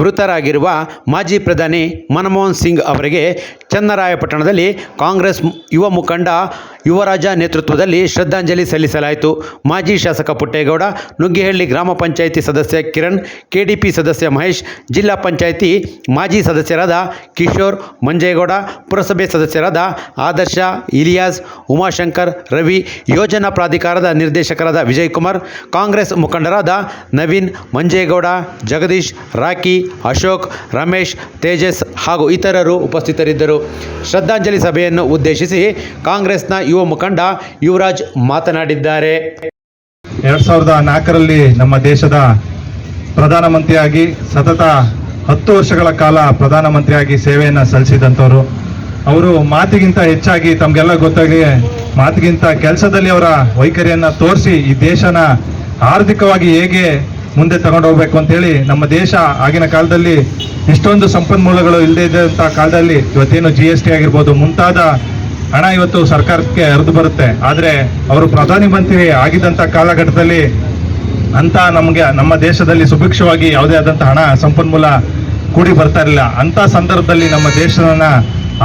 ಮೃತರಾಗಿರುವ ಮಾಜಿ ಪ್ರಧಾನಿ ಮನಮೋಹನ್ ಸಿಂಗ್ ಅವರಿಗೆ ಚನ್ನರಾಯಪಟ್ಟಣದಲ್ಲಿ ಕಾಂಗ್ರೆಸ್ ಯುವ ಮುಖಂಡ ಯುವರಾಜ ನೇತೃತ್ವದಲ್ಲಿ ಶ್ರದ್ಧಾಂಜಲಿ ಸಲ್ಲಿಸಲಾಯಿತು. ಮಾಜಿ ಶಾಸಕ ಪುಟ್ಟೇಗೌಡ, ನುಗ್ಗಿಹಳ್ಳಿ ಗ್ರಾಮ ಪಂಚಾಯಿತಿ ಸದಸ್ಯ ಕಿರಣ್, ಕೆಡಿಪಿ ಸದಸ್ಯ ಮಹೇಶ್, ಜಿಲ್ಲಾ ಪಂಚಾಯಿತಿ ಮಾಜಿ ಸದಸ್ಯರಾದ ಕಿಶೋರ್ ಮಂಜೇಗೌಡ, ಪುರಸಭೆ ಸದಸ್ಯರಾದ ಆದರ್ಶ ಇಲಿಯಾಸ್, ಉಮಾಶಂಕರ್, ರವಿ, ಯೋಜನಾ ಪ್ರಾಧಿಕಾರದ ನಿರ್ದೇಶಕರಾದ ವಿಜಯಕುಮಾರ್ ಕಾಂಗ್ರೆಸ್ ಮುಖಂಡರಾದ ನವೀನ್ ಮಂಜೇಗೌಡ, ಜಗದೀಶ್, ರಾಕಿ ಅಶೋಕ್, ರಮೇಶ್, ತೇಜಸ್ ಹಾಗೂ ಇತರರು ಉಪಸ್ಥಿತರಿದ್ದರು. ಶ್ರದ್ಧಾಂಜಲಿ ಸಭೆಯನ್ನು ಉದ್ದೇಶಿಸಿ ಕಾಂಗ್ರೆಸ್ನ ಯುವ ಮುಖಂಡ ಯುವರಾಜ್ ಮಾತನಾಡಿದ್ದಾರೆ. ಎರಡ್ ಸಾವಿರದ ನಾಲ್ಕರಲ್ಲಿ ನಮ್ಮ ದೇಶದ ಪ್ರಧಾನಮಂತ್ರಿಯಾಗಿ, ಸತತ ಹತ್ತು ವರ್ಷಗಳ ಕಾಲ ಪ್ರಧಾನಮಂತ್ರಿಯಾಗಿ ಸೇವೆಯನ್ನು ಸಲ್ಲಿಸಿದಂಥವರು. ಅವರು ಮಾತಿಗಿಂತ ಹೆಚ್ಚಾಗಿ ತಮಗೆಲ್ಲ ಗೊತ್ತಾಗಿ ಮಾತಿಗಿಂತ ಕೆಲಸದಲ್ಲಿ ಅವರ ವೈಖರಿಯನ್ನು ತೋರಿಸಿ ಈ ದೇಶನ ಆರ್ಥಿಕವಾಗಿ ಹೇಗೆ ಮುಂದೆ ತಗೊಂಡು ಹೋಗ್ಬೇಕು ಅಂತೇಳಿ ನಮ್ಮ ದೇಶ ಆಗಿನ ಕಾಲದಲ್ಲಿ ಇಷ್ಟೊಂದು ಸಂಪನ್ಮೂಲಗಳು ಇಲ್ಲದೆ ಇದ್ದಂಥ ಕಾಲದಲ್ಲಿ ಇವತ್ತೇನು ಜಿ ಎಸ್ ಟಿ ಆಗಿರ್ಬೋದು ಮುಂತಾದ ಹಣ ಇವತ್ತು ಸರ್ಕಾರಕ್ಕೆ ಹರಿದು ಬರುತ್ತೆ. ಆದರೆ ಅವರು ಪ್ರಧಾನಿ ಮಂತ್ರಿ ಆಗಿದ್ದಂಥ ಕಾಲಘಟ್ಟದಲ್ಲಿ ಅಂತ ನಮಗೆ ನಮ್ಮ ದೇಶದಲ್ಲಿ ಸುಭಿಕ್ಷವಾಗಿ ಯಾವುದೇ ಆದಂಥ ಹಣ ಸಂಪನ್ಮೂಲ ಕೂಡಿ ಬರ್ತಾ ಇರಲಿಲ್ಲ. ಅಂತ ಸಂದರ್ಭದಲ್ಲಿ ನಮ್ಮ ದೇಶವನ್ನು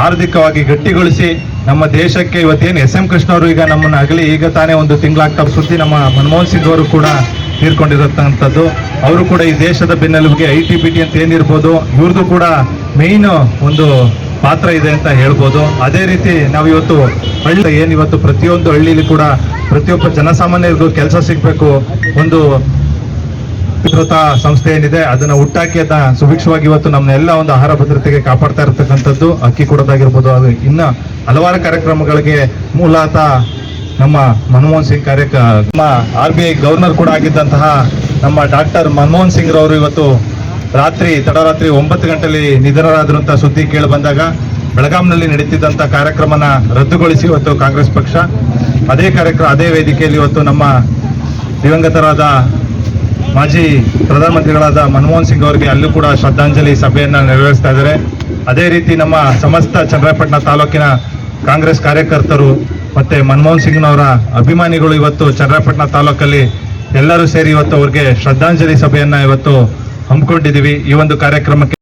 ಆರ್ಥಿಕವಾಗಿ ಗಟ್ಟಿಗೊಳಿಸಿ ನಮ್ಮ ದೇಶಕ್ಕೆ ಇವತ್ತೇನು ಎಸ್ ಎಂ ಕೃಷ್ಣ ಅವರು ಈಗ ನಮ್ಮನ್ನ ಆಗಲಿ ಈಗ ತಾನೇ ಒಂದು ತಿಂಗಳಾಗ್ತಾ ಸುದ್ದಿ ನಮ್ಮ ಮನಮೋಹನ್ ಸಿಂಗ್ ಅವರು ಕೂಡ ತೀರ್ಕೊಂಡಿರತಕ್ಕಂಥದ್ದು. ಅವರು ಕೂಡ ಈ ದೇಶದ ಬೆನ್ನೆಲುಬಿಗೆ ಐ ಟಿ ಬಿ ಟಿ ಅಂತ ಏನಿರ್ಬೋದು ಇವ್ರದ್ದು ಕೂಡ ಮೇಯ್ನ್ ಒಂದು ಪಾತ್ರ ಇದೆ ಅಂತ ಹೇಳ್ಬೋದು. ಅದೇ ರೀತಿ ನಾವು ಇವತ್ತು ಹಳ್ಳಿ ಏನಿವತ್ತು ಪ್ರತಿಯೊಂದು ಹಳ್ಳಿಲಿ ಕೂಡ ಪ್ರತಿಯೊಬ್ಬ ಜನಸಾಮಾನ್ಯರಿಗೂ ಕೆಲಸ ಸಿಗಬೇಕು. ಒಂದು ಭದ್ರತಾ ಸಂಸ್ಥೆ ಏನಿದೆ, ಅದನ್ನ ಹುಟ್ಟಾಕಿ ಅದನ್ನ ಸುಭಿಕ್ಷವಾಗಿ ಇವತ್ತು ನಮ್ಮನ್ನೆಲ್ಲ ಒಂದು ಆಹಾರ ಭದ್ರತೆಗೆ ಕಾಪಾಡ್ತಾ ಇರತಕ್ಕಂಥದ್ದು. ಅಕ್ಕಿ ಕೊಡೋದಾಗಿರ್ಬೋದು, ಅದು ಇನ್ನ ಹಲವಾರು ಕಾರ್ಯಕ್ರಮಗಳಿಗೆ ಮೂಲತಃ ನಮ್ಮ ಮನಮೋಹನ್ ಸಿಂಗ್ ಕಾರ್ಯಕ, ನಮ್ಮ ಆರ್ ಬಿ ಐ ಗವರ್ನರ್ ಕೂಡ ಆಗಿದ್ದಂತಹ ನಮ್ಮ ಡಾಕ್ಟರ್ ಮನಮೋಹನ್ ಸಿಂಗ್ ರವರು ಇವತ್ತು ರಾತ್ರಿ, ತಡರಾತ್ರಿ ಒಂಬತ್ತು ಗಂಟೆಯಲ್ಲಿ ನಿಧನರಾದಂತಹ ಸುದ್ದಿ ಕೇಳಿ ಬಂದಾಗ ಬೆಳಗಾಂನಲ್ಲಿ ನಡೀತಿದ್ದಂತ ಕಾರ್ಯಕ್ರಮನ ರದ್ದುಗೊಳಿಸಿ ಇವತ್ತು ಕಾಂಗ್ರೆಸ್ ಪಕ್ಷ. ಅದೇ ಕಾರ್ಯಕ್ರಮ ಅದೇ ವೇದಿಕೆಯಲ್ಲಿ ಇವತ್ತು ನಮ್ಮ ದಿವಂಗತರಾದ ಮಾಜಿ ಪ್ರಧಾನಮಂತ್ರಿಗಳಾದ ಮನಮೋಹನ್ ಸಿಂಗ್ ಅವರಿಗೆ ಅಲ್ಲೂ ಕೂಡ ಶ್ರದ್ಧಾಂಜಲಿ ಸಭೆಯನ್ನು ನೆರವೇರಿಸ್ತಾ ಇದ್ದಾರೆ. ಅದೇ ರೀತಿ ನಮ್ಮ ಸಮಸ್ತ ಚಂದ್ರಪಟ್ಟಣ ತಾಲೂಕಿನ ಕಾಂಗ್ರೆಸ್ ಕಾರ್ಯಕರ್ತರು ಮತ್ತೆ ಮನಮೋಹನ್ ಸಿಂಗ್ನವರ ಅಭಿಮಾನಿಗಳು ಇವತ್ತು ಚನ್ನರಾಯಪಟ್ಟಣ ತಾಲೂಕಲ್ಲಿ ಎಲ್ಲರೂ ಸೇರಿ ಇವತ್ತು ಅವ್ರಿಗೆ ಶ್ರದ್ಧಾಂಜಲಿ ಸಭೆಯನ್ನ ಇವತ್ತು ಹಮ್ಮಿಕೊಂಡಿದ್ದೀವಿ. ಈ ಒಂದು ಕಾರ್ಯಕ್ರಮಕ್ಕೆ